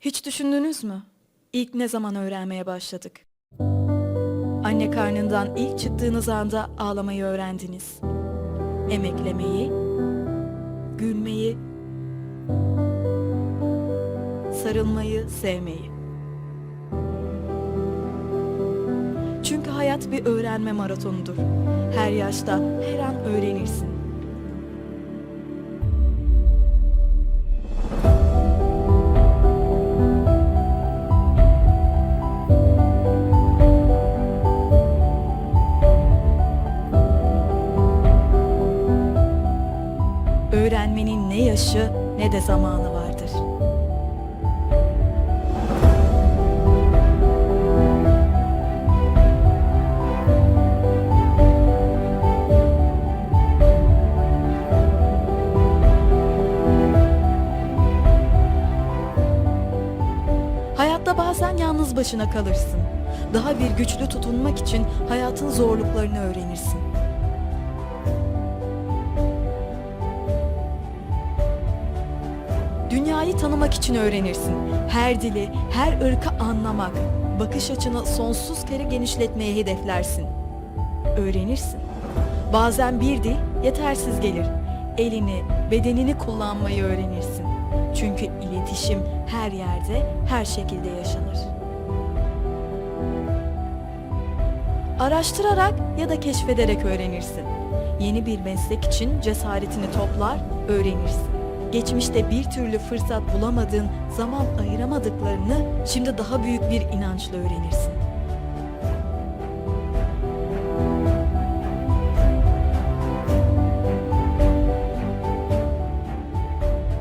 Hiç düşündünüz mü? İlk ne zaman öğrenmeye başladık? Anne karnından ilk çıktığınız anda ağlamayı öğrendiniz. Emeklemeyi, gülmeyi, sarılmayı, sevmeyi. Çünkü hayat bir öğrenme maratonudur. Her yaşta, her an öğrenirsin. Öğrenmenin ne yaşı ne de zamanı vardır. Hayatta bazen yalnız başına kalırsın. Daha bir güçlü tutunmak için hayatın zorluklarını öğrenirsin. Dünyayı tanımak için öğrenirsin. Her dili, her ırkı anlamak, bakış açını sonsuz kere genişletmeye hedeflersin. Öğrenirsin. Bazen bir dil yetersiz gelir. Elini, bedenini kullanmayı öğrenirsin. Çünkü iletişim her yerde, her şekilde yaşanır. Araştırarak ya da keşfederek öğrenirsin. Yeni bir meslek için cesaretini toplar, öğrenirsin. Geçmişte bir türlü fırsat bulamadığın, zaman ayıramadıklarını şimdi daha büyük bir inançla öğrenirsin.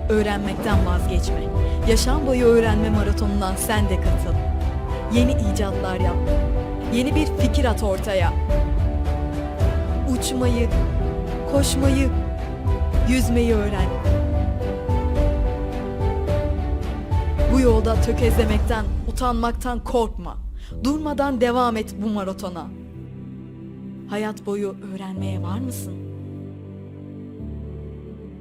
Öğrenmekten vazgeçme. Yaşam boyu öğrenme maratonundan sen de katıl. Yeni icatlar yap. Yeni bir fikir at ortaya. Uçmayı, koşmayı, yüzmeyi öğren. Bu yolda tökezlemekten, utanmaktan korkma. Durmadan devam et bu maratona. Hayat boyu öğrenmeye var mısın?